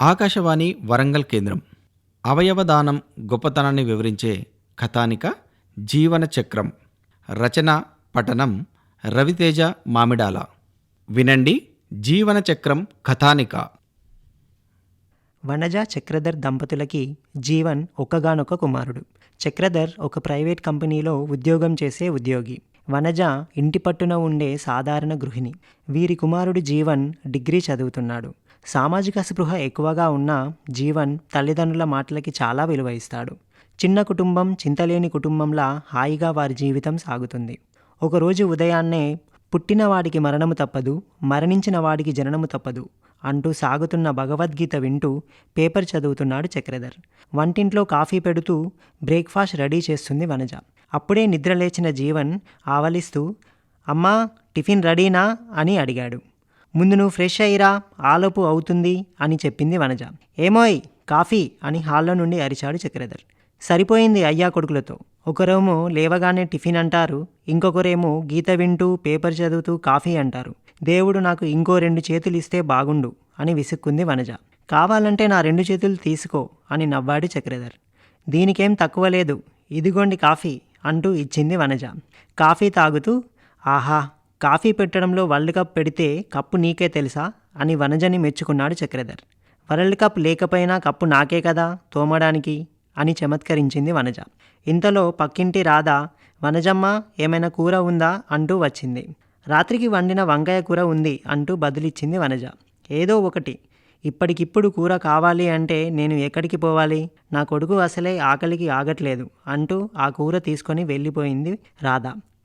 ఆకాశవాణి వరంగల్ కేంద్రం. అవయవదానం గొప్పతనాన్ని వివరించే కథానిక జీవన చక్రం. రచన పఠనం రవితేజ మామిడాల. వినండి జీవన చక్రం కథానిక. వనజ చక్రధర్ దంపతులకి జీవన్ ఒక్కగానొక్క కుమారుడు. చక్రధర్ ఒక ప్రైవేట్ కంపెనీలో ఉద్యోగం చేసే ఉద్యోగి. వనజ ఇంటి పట్టున ఉండే సాధారణ గృహిణి. వీరి కుమారుడు జీవన్ డిగ్రీ చదువుతున్నాడు. సామాజిక స్పృహ ఎక్కువగా ఉన్న జీవన్ తల్లిదండ్రుల మాటలకి చాలా విలువ ఇస్తాడు చిన్న కుటుంబం చింతలేని కుటుంబంలా హాయిగా వారి జీవితం సాగుతుంది. ఒకరోజు ఉదయాన్నే పుట్టినవాడికి మరణము తప్పదు మరణించిన వాడికి జననము తప్పదు అంటూ సాగుతున్న భగవద్గీత వింటూ పేపర్ చదువుతున్నాడు చక్రధర్. వంటింట్లో కాఫీ పెడుతూ బ్రేక్ఫాస్ట్ రెడీ చేస్తుంది వనజ. అప్పుడే నిద్రలేచిన జీవన్ ఆవలిస్తూ అమ్మా టిఫిన్ రెడీనా? అని అడిగాడు. ముందు నువ్వు ఫ్రెష్ అయ్యిరా ఆలోపు అవుతుంది అని చెప్పింది వనజ. ఏమోయ్ కాఫీ అని హాల్లో నుండి అరిచాడు చక్రధర్. సరిపోయింది అయ్యా కొడుకులతో. ఒకరేమో లేవగానే టిఫిన్ అంటారు ఇంకొకరేమో గీత వింటూ పేపర్ చదువుతూ కాఫీ అంటారు. దేవుడు నాకు ఇంకో రెండు చేతులు ఇస్తే బాగుండు అని విసుక్కుంది వనజ. కావాలంటే నా రెండు చేతులు తీసుకో అని నవ్వాడు చక్రధర్. దీనికేం తక్కువ లేదు ఇదిగోండి కాఫీ అంటూ ఇచ్చింది వనజ. కాఫీ తాగుతూ ఆహా కాఫీ పెట్టడంలో వరల్డ్ కప్ పెడితే కప్పు నీకే తెలుసా అని వనజని మెచ్చుకున్నాడు చక్రధర్. వరల్డ్ కప్ లేకపోయినా కప్పు నాకే కదా తోమడానికి అని చమత్కరించింది వనజ. ఇంతలో పక్కింటి రాధ వనజమ్మ ఏమైనా కూర ఉందా అంటూ వచ్చింది. రాత్రికి వండిన వంకాయ కూర ఉంది అంటూ బదులిచ్చింది వనజ. ఏదో ఒకటి. ఇప్పటికిప్పుడు కూర కావాలి అంటే నేను ఎక్కడికి పోవాలి? నా కొడుకు అసలే ఆకలికి ఆగట్లేదు అంటూ ఆ కూర తీసుకొని వెళ్ళిపోయింది రాధ.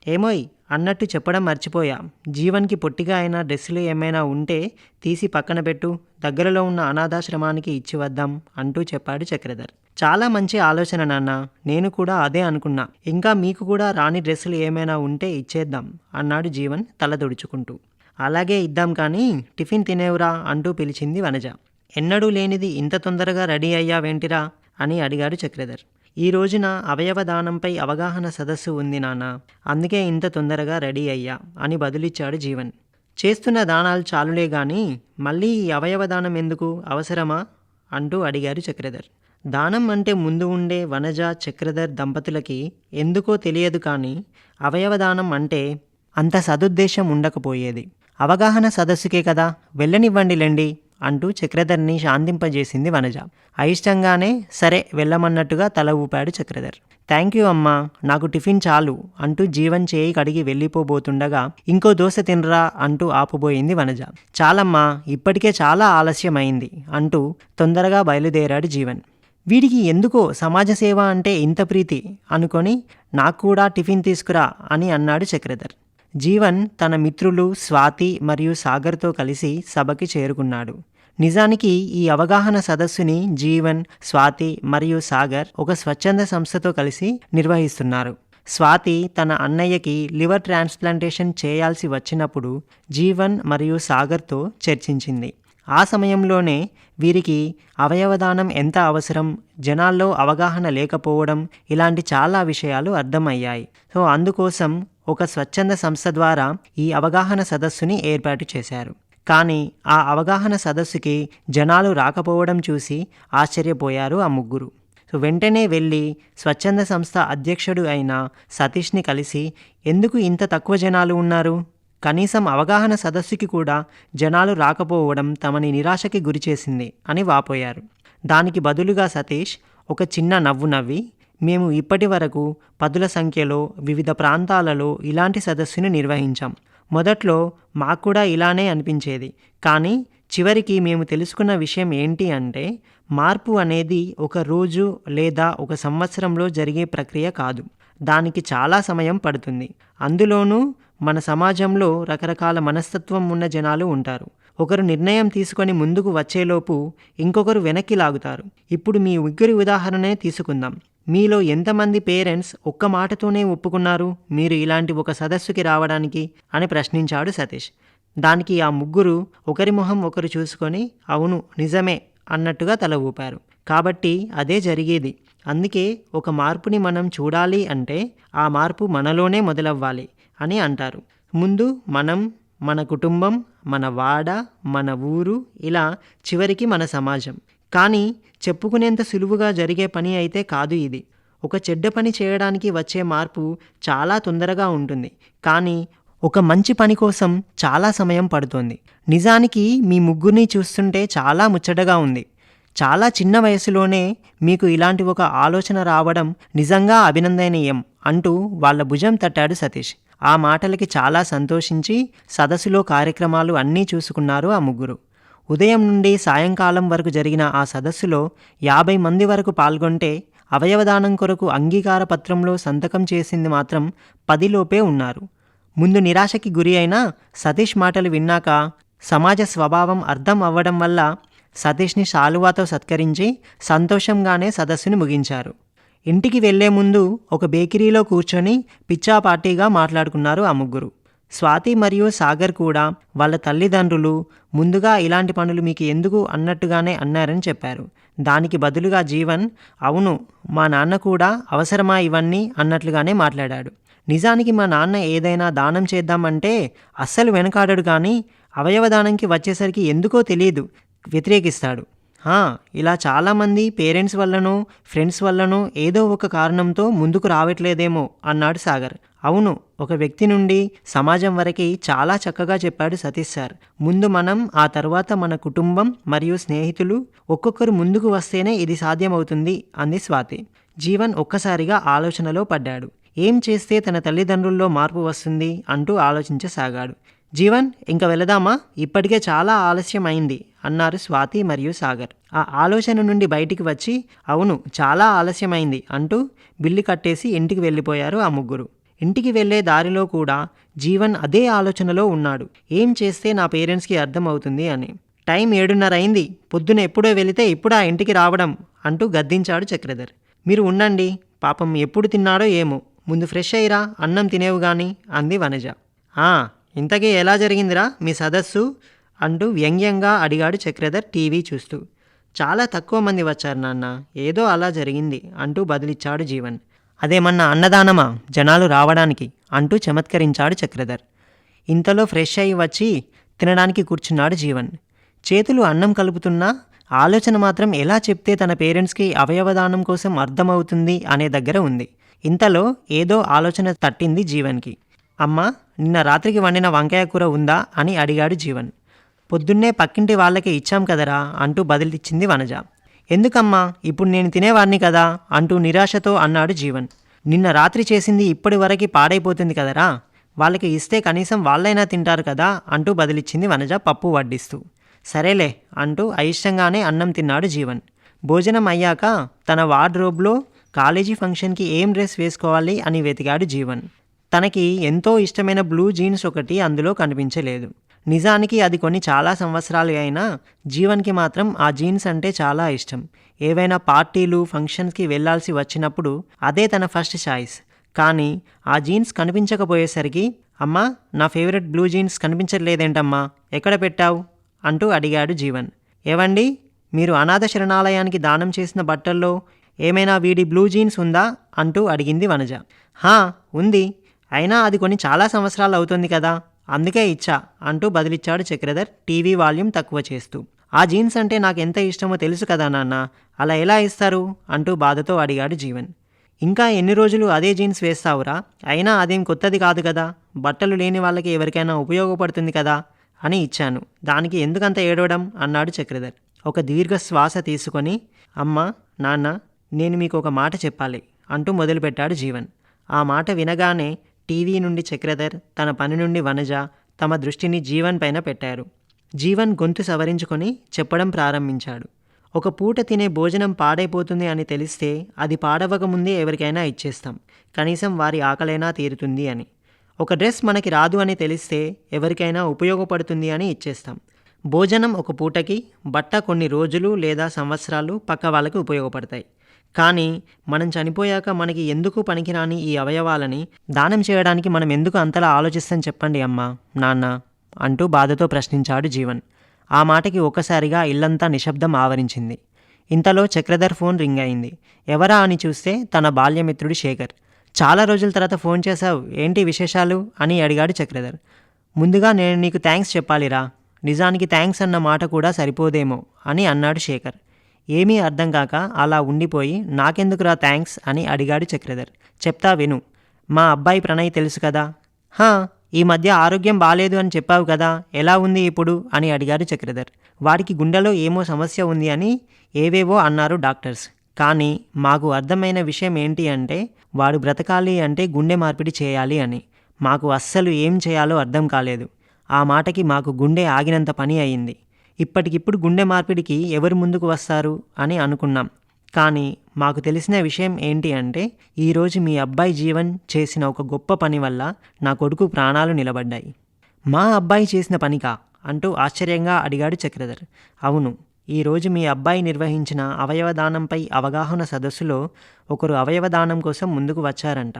ఏమోయ్ అన్నట్టు చెప్పడం మర్చిపోయా. జీవన్కి పొట్టిగా అయిన డ్రెస్సులు ఏమైనా ఉంటే తీసి పక్కన పెట్టు. దగ్గరలో ఉన్న అనాథాశ్రమానికి ఇచ్చి వద్దాం అంటూ చెప్పాడు చక్రధర్. చాలా మంచి ఆలోచన నాన్న. నేను కూడా అదే అనుకున్నా. ఇంకా మీకు కూడా రాని డ్రెస్సులు ఏమైనా ఉంటే ఇచ్చేద్దాం అన్నాడు జీవన్ తల తుడుచుకుంటూ. అలాగే ఇద్దాం కానీ టిఫిన్ తినేవురా అంటూ పిలిచింది వనజ. ఎన్నడూ లేనిది ఇంత తొందరగా రెడీ అయ్యావేంటిరా అని అడిగాడు చక్రధర్. ఈ రోజున అవయవదానంపై అవగాహన సదస్సు ఉంది నాన్న. అందుకే ఇంత తొందరగా రెడీ అయ్యా అని బదులిచ్చాడు జీవన్. చేస్తున్న దానాలు చాలులే గాని మళ్ళీ ఈ అవయవదానం ఎందుకు? అవసరమా? అంటూ అడిగారు చక్రధర్. దానం అంటే ముందు ఉండే వనజ చక్రధర్ దంపతులకి ఎందుకో తెలియదు కానీ అవయవదానం అంటే అంత సదుద్దేశం ఉండకపోయేది. అవగాహన సదస్సుకే కదా. వెళ్ళనివ్వండిలేండి అంటూ చక్రధర్ని శాంతింపజేసింది వనజ. అయిష్టంగానే సరే వెళ్ళమన్నట్టుగా తల ఊపాడు చక్రధర్. థ్యాంక్ యూ అమ్మా నాకు టిఫిన్ చాలు అంటూ జీవన్ చేయి కడిగి వెళ్ళిపోబోతుండగా ఇంకో దోశ తినరా అంటూ ఆపుబోయింది వనజ. చాలమ్మా ఇప్పటికే చాలా ఆలస్యమైంది అంటూ తొందరగా బయలుదేరాడు జీవన్. వీడికి ఎందుకో సమాజ సేవ అంటే ఇంత ప్రీతి అనుకొని నాకు కూడా టిఫిన్ తీసుకురా అని అన్నాడు చక్రధర్. జీవన్ తన మిత్రులు స్వాతి మరియు సాగర్తో కలిసి సభకి చేరుకున్నాడు. నిజానికి ఈ అవగాహన సదస్సుని జీవన్ స్వాతి మరియు సాగర్ ఒక స్వచ్ఛంద సంస్థతో కలిసి నిర్వహిస్తున్నారు. స్వాతి తన అన్నయ్యకి లివర్ ట్రాన్స్ప్లాంటేషన్ చేయాల్సి వచ్చినప్పుడు జీవన్ మరియు సాగర్తో చర్చించింది. ఆ సమయంలోనే వీరికి అవయవదానం ఎంత అవసరం జనాల్లో అవగాహన లేకపోవడం ఇలాంటి చాలా విషయాలు అర్థమయ్యాయి. సో అందుకోసం ఒక స్వచ్ఛంద సంస్థ ద్వారా ఈ అవగాహన సదస్సుని ఏర్పాటు చేశారు. కానీ ఆ అవగాహన సదస్సుకి జనాలు రాకపోవడం చూసి ఆశ్చర్యపోయారు ఆ ముగ్గురు. సో వెంటనే వెళ్ళి స్వచ్ఛంద సంస్థ అధ్యక్షుడు అయిన సతీష్ని కలిసి ఎందుకు ఇంత తక్కువ జనాలు ఉన్నారు? కనీసం అవగాహన సదస్సుకి కూడా జనాలు రాకపోవడం తమని నిరాశకి గురిచేసింది అని వాపోయారు. దానికి బదులుగా సతీష్ ఒక చిన్న నవ్వు నవ్వి మేము ఇప్పటి వరకు పదుల సంఖ్యలో వివిధ ప్రాంతాలలో ఇలాంటి సదస్సుని నిర్వహించాం. మొదట్లో మాకు కూడా ఇలానే అనిపించేది. కానీ చివరికి మేము తెలుసుకున్న విషయం ఏంటి అంటే మార్పు అనేది ఒక రోజు లేదా ఒక సంవత్సరంలో జరిగే ప్రక్రియ కాదు. దానికి చాలా సమయం పడుతుంది. అందులోనూ మన సమాజంలో రకరకాల మనస్తత్వం ఉన్న జనాలు ఉంటారు. ఒకరు నిర్ణయం తీసుకొని ముందుకు వచ్చేలోపు ఇంకొకరు వెనక్కి లాగుతారు. ఇప్పుడు మీ ఉగ్గురి ఉదాహరణనే తీసుకుందాం. మీలో ఎంతమంది పేరెంట్స్ ఒక్క మాటతోనే ఒప్పుకున్నారు? మీరు ఇలాంటి ఒక సదస్సుకి రావడానికి? అని ప్రశ్నించాడు సతీష్. దానికి ఆ ముగ్గురు ఒకరి మొహం ఒకరు చూసుకొని అవును నిజమే అన్నట్టుగా తల ఊపారు. కాబట్టి అదే జరిగేది. అందుకే ఒక మార్పుని మనం చూడాలి అంటే ఆ మార్పు మనలోనే మొదలవ్వాలి అని అంటారు. ముందు మనం మన కుటుంబం మన వాడ మన ఊరు ఇలా చివరికి మన సమాజం. కానీ చెప్పుకునేంత సులువుగా జరిగే పని అయితే కాదు ఇది. ఒక చెడ్డ పని చేయడానికి వచ్చే మార్పు చాలా తొందరగా ఉంటుంది. కానీ ఒక మంచి పని కోసం చాలా సమయం పడుతుంది. నిజానికి మీ ముగ్గురిని చూస్తుంటే చాలా ముచ్చటగా ఉంది. చాలా చిన్న వయసులోనే మీకు ఇలాంటి ఒక ఆలోచన రావడం నిజంగా అభినందనీయం అంటూ వాళ్ళ భుజం తట్టాడు సతీష్. ఆ మాటలకి చాలా సంతోషించి సదస్సులో కార్యక్రమాలు అన్నీ చూసుకున్నారు ఆ ముగ్గురు. ఉదయం నుండి సాయంకాలం వరకు జరిగిన ఆ సదస్సులో యాభై మంది వరకు పాల్గొంటే అవయవదానం కొరకు అంగీకార పత్రంలో సంతకం చేసింది మాత్రం పదిలోపే ఉన్నారు. ముందు నిరాశకి గురి అయిన సతీష్ మాటలు విన్నాక సమాజ స్వభావం అర్థం అవ్వడం వల్ల సతీష్ని శాలువాతో సత్కరించి సంతోషంగానే సదస్సుని ముగించారు. ఇంటికి వెళ్ళే ముందు ఒక బేకరీలో కూర్చొని పిచ్చా పార్టీగా మాట్లాడుకున్నారు ఆ ముగ్గురు. స్వాతి మరియు సాగర్ కూడా వాళ్ళ తల్లిదండ్రులు ముందుగా ఇలాంటి పనులు మీకు ఎందుకు అన్నట్టుగానే అన్నారని చెప్పారు. దానికి బదులుగా జీవన్ అవును మా నాన్న కూడా అవసరమా ఇవన్నీ అన్నట్లుగానే మాట్లాడాడు. నిజానికి మా నాన్న ఏదైనా దానం చేద్దామంటే అస్సలు వెనకాడడు కానీ అవయవదానంకి వచ్చేసరికి ఎందుకో తెలియదు వ్యతిరేకిస్తాడు. ఇలా చాలామంది పేరెంట్స్ వల్లనో ఫ్రెండ్స్ వల్లనో ఏదో ఒక కారణంతో ముందుకు రావట్లేదేమో అన్నాడు సాగర్. అవును ఒక వ్యక్తి నుండి సమాజం వరకు చాలా చక్కగా చెప్పాడు సతీష్ సార్. ముందు మనం ఆ తర్వాత మన కుటుంబం మరియు స్నేహితులు ఒక్కొక్కరు ముందుకు వస్తేనే ఇది సాధ్యమవుతుంది అంది స్వాతి. జీవన్ ఒక్కసారిగా ఆలోచనలో పడ్డాడు. ఏం చేస్తే తన తల్లిదండ్రుల్లో మార్పు వస్తుంది అంటూ ఆలోచించసాగాడు. జీవన్ ఇంక వెళదామా? ఇప్పటికే చాలా ఆలస్యం అయింది అన్నారు స్వాతి మరియు సాగర్. ఆ ఆలోచన నుండి బయటికి వచ్చి అవును చాలా ఆలస్యమైంది అంటూ బిల్లు కట్టేసి ఇంటికి వెళ్ళిపోయారు ఆ ముగ్గురు. ఇంటికి వెళ్ళే దారిలో కూడా జీవన్ అదే ఆలోచనలో ఉన్నాడు. ఏం చేస్తే నా పేరెంట్స్కి అర్థం అవుతుంది అని. టైం ఏడున్నర అయింది పొద్దున ఎప్పుడో వెళితే ఇప్పుడు ఆ ఇంటికి రావడం అంటూ గద్దించాడు చక్రధర్. మీరు ఉండండి పాపం ఎప్పుడు తిన్నాడో ఏమో. ముందు ఫ్రెష్ అయ్యిరా అన్నం తినేవు గాని అంది వనజ. "ఆ, ఇంతకీ ఎలా జరిగిందిరా మీ సదస్సు? అంటూ వ్యంగ్యంగా అడిగాడు చక్రధర్ టీవీ చూస్తూ. చాలా తక్కువ మంది వచ్చారు నాన్న ఏదో అలా జరిగింది అంటూ బదులిచ్చాడు జీవన్. అదేమన్నా అన్నదానమా? జనాలు రావడానికి అంటూ చమత్కరించాడు చక్రధర్. ఇంతలో ఫ్రెష్ అయి వచ్చి తినడానికి కూర్చున్నాడు జీవన్. చేతులు అన్నం కలుపుతున్నా ఆలోచన మాత్రం ఎలా చెప్తే తన పేరెంట్స్కి అవయవదానం కోసం అర్థమవుతుంది అనే దగ్గర ఉంది. ఇంతలో ఏదో ఆలోచన తట్టింది జీవన్కి. అమ్మా నిన్న రాత్రికి వండిన వంకాయ కూర ఉందా అని అడిగాడు జీవన్. పొద్దున్నే పక్కింటి వాళ్ళకి ఇచ్చాం కదరా అంటూ బదిలిచ్చింది వనజ. ఎందుకమ్మా? ఇప్పుడు నేను తినేవాడిని కదా అంటూ నిరాశతో అన్నాడు జీవన్. నిన్న రాత్రి చేసింది ఇప్పటి వరకు పాడైపోతుంది కదరా? వాళ్ళకి ఇస్తే కనీసం వాళ్ళైనా తింటారు కదా అంటూ బదిలిచ్చింది వనజ పప్పు వడ్డిస్తూ. సరేలే అంటూ అయిష్టంగానే అన్నం తిన్నాడు జీవన్. భోజనం అయ్యాక తన వార్డ్రోబ్లో కాలేజీ ఫంక్షన్కి ఏం డ్రెస్ వేసుకోవాలి అని వెతికాడు జీవన్. తనకి ఎంతో ఇష్టమైన బ్లూ జీన్స్ ఒకటి అందులో కనిపించలేదు. నిజానికి అది కొన్ని చాలా సంవత్సరాలు అయినా జీవన్కి మాత్రం ఆ జీన్స్ అంటే చాలా ఇష్టం. ఏవైనా పార్టీలు ఫంక్షన్స్కి వెళ్ళాల్సి వచ్చినప్పుడు అదే తన ఫస్ట్ చాయిస్. కానీ ఆ జీన్స్ కనిపించకపోయేసరికి అమ్మా నా ఫేవరెట్ బ్లూ జీన్స్ కనిపించట్లేదేంటమ్మా? ఎక్కడ పెట్టావు? అంటూ అడిగాడు జీవన్. ఏవండి మీరు అనాథ శరణాలయానికి దానం చేసిన బట్టల్లో ఏమైనా వీడి బ్లూ జీన్స్ ఉందా? అంటూ అడిగింది వనజ. హా ఉంది. అయినా అది కొన్ని చాలా సంవత్సరాలు అవుతుంది కదా. అందుకే ఇచ్చా అంటూ బదిలిచ్చాడు చక్రధర్ టీవీ వాల్యూమ్ తక్కువ చేస్తూ. ఆ జీన్స్ అంటే నాకు ఎంత ఇష్టమో తెలుసు కదా నాన్న. అలా ఎలా ఇస్తారు? అంటూ బాధతో అడిగాడు జీవన్. ఇంకా ఎన్ని రోజులు అదే జీన్స్ వేస్తావురా? అయినా అదేం కొత్తది కాదు కదా. బట్టలు లేని వాళ్ళకి ఎవరికైనా ఉపయోగపడుతుంది కదా? అని ఇచ్చాను. దానికి ఎందుకంత ఏడవడం? అన్నాడు చక్రధర్. ఒక దీర్ఘ శ్వాస తీసుకొని అమ్మ నాన్న నేను మీకు ఒక మాట చెప్పాలి అంటూ మొదలుపెట్టాడు జీవన్. ఆ మాట వినగానే టీవీ నుండి చక్రధర్ తన పని నుండి వనజ తమ దృష్టిని జీవన్ పైన పెట్టారు. జీవన్ గొంతు సవరించుకొని చెప్పడం ప్రారంభించాడు. ఒక పూట తినే భోజనం పాడైపోతుంది అని తెలిస్తే అది పాడవకముందే ఎవరికైనా ఇచ్చేస్తాం. కనీసం వారి ఆకలైనా తీరుతుంది అని. ఒక డ్రెస్ మనకి రాదు అని తెలిస్తే ఎవరికైనా ఉపయోగపడుతుంది అని ఇచ్చేస్తాం. భోజనం ఒక పూటకి బట్ట కొన్ని రోజులు లేదా సంవత్సరాలు పక్క వాళ్ళకి ఉపయోగపడతాయి. కానీ మనం చనిపోయాక మనకి ఎందుకు పనికిరాని ఈ అవయవాలని దానం చేయడానికి మనం ఎందుకు అంతలా ఆలోచిస్తాం చెప్పండి అమ్మా నాన్న అంటూ బాధతో ప్రశ్నించాడు జీవన్. ఆ మాటకి ఒక్కసారిగా ఇల్లంతా నిశ్శబ్దం ఆవరించింది. ఇంతలో చక్రధర్ ఫోన్ రింగ్ అయింది. ఎవరా అని చూస్తే తన బాల్యమిత్రుడు శేఖర్. చాలా రోజుల తర్వాత ఫోన్ చేశావు ఏంటి విశేషాలు? అని అడిగాడు చక్రధర్. ముందుగా నేను నీకు థ్యాంక్స్ చెప్పాలిరా. నిజానికి థ్యాంక్స్ అన్న మాట కూడా సరిపోదేమో అని అన్నాడు శేఖర్. ఏమీ అర్థం కాక అలా ఉండిపోయి నాకెందుకురా థ్యాంక్స్ అని అడిగాడు చక్రధర్. చెప్తా విను. మా అబ్బాయి ప్రణయ్ తెలుసు కదా? హా ఈ మధ్య ఆరోగ్యం బాలేదు అని చెప్పావు కదా? ఎలా ఉంది ఇప్పుడు? అని అడిగాడు చక్రధర్. వాడికి గుండెలో ఏమో సమస్య ఉంది అని ఏవేవో అన్నారు డాక్టర్స్. కానీ మాకు అర్థమైన విషయం ఏంటి అంటే వాడు బ్రతకాలి అంటే గుండె మార్పిడి చేయాలి అని. మాకు అస్సలు ఏం చేయాలో అర్థం కాలేదు. ఆ మాటకి మాకు గుండె ఆగినంత పని అయింది. ఇప్పటికిప్పుడు గుండె మార్పిడికి ఎవరు ముందుకు వస్తారు అని అనుకున్నాం. కానీ మాకు తెలిసిన విషయం ఏంటి అంటే ఈరోజు మీ అబ్బాయి జీవన్ చేసిన ఒక గొప్ప పని వల్ల నా కొడుకు ప్రాణాలు నిలబడ్డాయి. మా అబ్బాయి చేసిన పనికా? అంటూ ఆశ్చర్యంగా అడిగాడు చక్రధర్. అవును ఈరోజు మీ అబ్బాయి నిర్వహించిన అవయవదానంపై అవగాహన సదస్సులో ఒకరు అవయవదానం కోసం ముందుకు వచ్చారంట.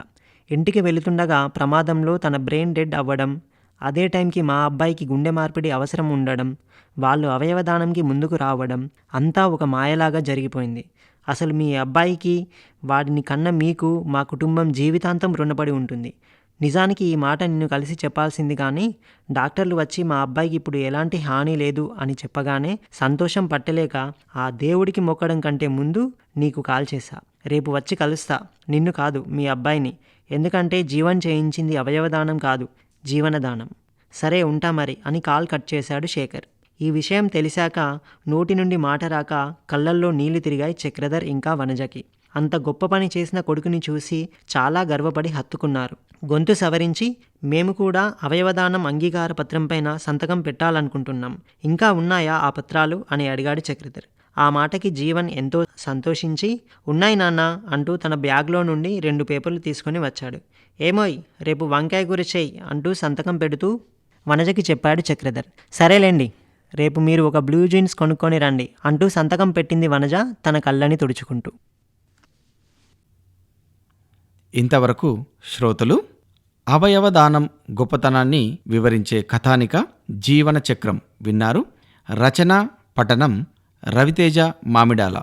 ఇంటికి వెళుతుండగా ప్రమాదంలో తన బ్రెయిన్ డెడ్ అవ్వడం అదే టైంకి మా అబ్బాయికి గుండె మార్పిడి అవసరం ఉండడం వాళ్ళు అవయవదానంకి ముందుకు రావడం అంతా ఒక మాయలాగా జరిగిపోయింది. అసలు మీ అబ్బాయికి వాడిని కన్న మీకు మా కుటుంబం జీవితాంతం రుణపడి ఉంటుంది. నిజానికి ఈ మాట నిన్ను కలిసి చెప్పాల్సింది కానీ డాక్టర్లు వచ్చి మా అబ్బాయికి ఇప్పుడు ఎలాంటి హాని లేదు అని చెప్పగానే సంతోషం పట్టలేక ఆ దేవుడికి మొక్కడం కంటే ముందు నీకు కాల్ చేశా. రేపు వచ్చి కలుస్తా. నిన్ను కాదు మీ అబ్బాయిని. ఎందుకంటే జీవన్ చేయించింది అవయవదానం కాదు. జీవనదానం. సరే ఉంటా మరి అని కాల్ కట్ చేశాడు శేఖర్. ఈ విషయం తెలిసాక నోటి నుండి మాట రాక కళ్ళల్లో నీళ్ళు తిరిగాయి చక్రధర్ ఇంకా వనజకి. అంత గొప్ప పని చేసిన కొడుకుని చూసి చాలా గర్వపడి హత్తుకున్నారు. గొంతు సవరించి మేము కూడా అవయవదానం అంగీకార పత్రంపైన సంతకం పెట్టాలనుకుంటున్నాం. ఇంకా ఉన్నాయా ఆ పత్రాలు? అని అడిగాడు చక్రధర్. ఆ మాటకి జీవన్ ఎంతో సంతోషించి ఉన్నాయి నాన్న అంటూ తన బ్యాగ్లో నుండి రెండు పేపర్లు తీసుకొని వచ్చాడు. ఏమోయ్ రేపు వంకాయ కూర చేయి అంటూ సంతకం పెడుతూ వనజకి చెప్పాడు చక్రధర్. సరేలేండి రేపు మీరు ఒక బ్లూ జీన్స్ కొనుక్కొని రండి అంటూ సంతకం పెట్టింది వనజ తన కళ్ళని తుడుచుకుంటూ. ఇంతవరకు శ్రోతలు అవయవదానం గొప్పతనాన్ని వివరించే కథానిక జీవన చక్రం విన్నారు రచన పఠనం రవితేజ మామిడాల.